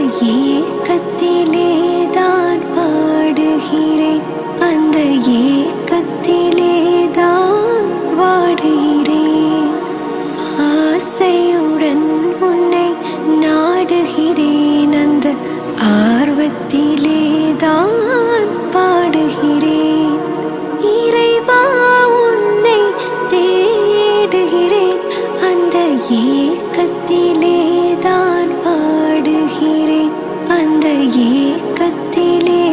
ஏக்கத்திலேதான் பாடுகிறேன் அந்த ஏக்கத்திலேதான் வாடுகிறேன். ஆசையுடன் உன்னை நாடுகிறேன். அந்த ஆர்வத்திலேதான் பாடுகிறேன். ഏകത്തിലേ